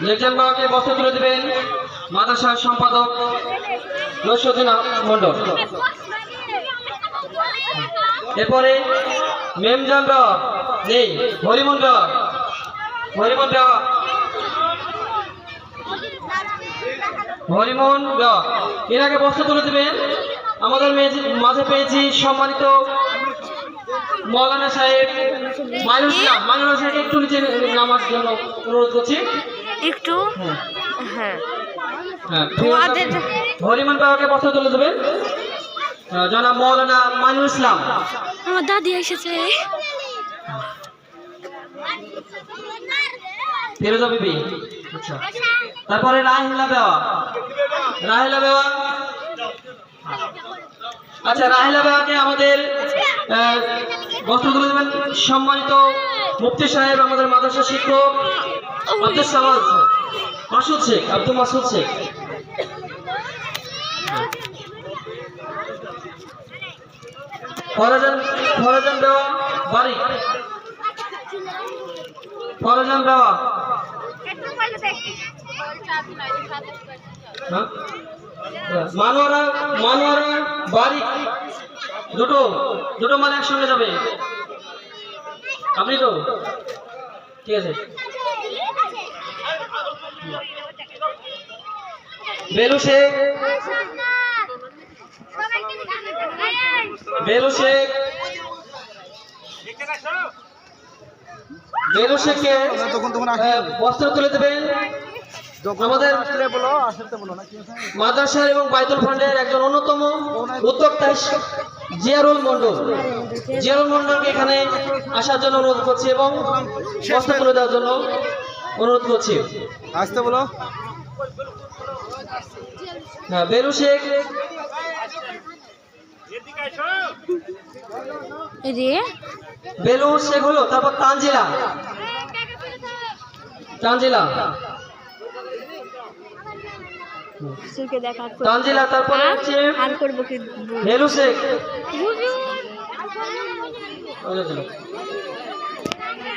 Lecture বাবাকে বস্ত্র তুলে দেবেন মাদ্রাসার সম্পাদক নসরুদ্দিন মন্ডল এরপরে মেমজান বাবা, নেই হরিমন বাবা। হরিমন বাবা। হরিমোহন গ এনাকে বস্ত্র তুলে দেবেন আমাদের মাঝে পেয়েছি সম্মানিত মৌলানা সাহেব মাইনুল ইসলাম। মাইনুল একটু নিচে নামার জন্য অনুরোধ করছি। একটু হ্যাঁ, তোমাদের হরিমন বাবাকে বস্ত্র তুলে দেবেন? জনাব মৌলানা মাইনুল ইসলাম। আমার দাদি এসেছে। ফিরোজা বিবি। আচ্ছা। তারপরে রাহিলা বেওয়া। রাহিলা বেওয়া আচ্ছা রাহিলা বেওয়াকে আমাদের বস্ত্র তুলে দেবেন সম্মানিত মুফতি সাহেব আমাদের মাদ্রাসা শিক্ষক। আব্দুল সামাদ মাসুদ শেখ, আব্দুল মাসুদ শেখ। ফরজান ফরজান বেওয়া বাড়ি। ফরজান বেওয়া হ্যাঁ? মানোয়ারা মানোয়ারা বাড়ি। দুটো দুটো মানে একসঙ্গে যাবে। আপনি তো? ঠিক আছে। বেলু শেখ। বেলু শেখ। বেলু শেখকে তখন তখন বস্ত্র তুলে দেবেন। আমাদের আসলে বলো আসলে বলো না কি আছে? মাদ্রাসা এবং বাইতুল ফান্ডের একজন অন্যতম উদ্যোক্তা জিয়ারুল মন্ডল জিয়ারুল মন্ডলকে এখানে আসার জন্য অনুরোধ করছি এবং বস্ত্র তুলে দেওয়ার জন্য। অনুরোধ করছি। আসতে বলো। হ্যাঁ বেলু শেখ। রে। বেলু শেখ হলো তারপর তানজিলা। তানজিলা। সুরকে দেখা তানজিলা তারপরে হচ্ছে আর করব কি? বেলু শেখ।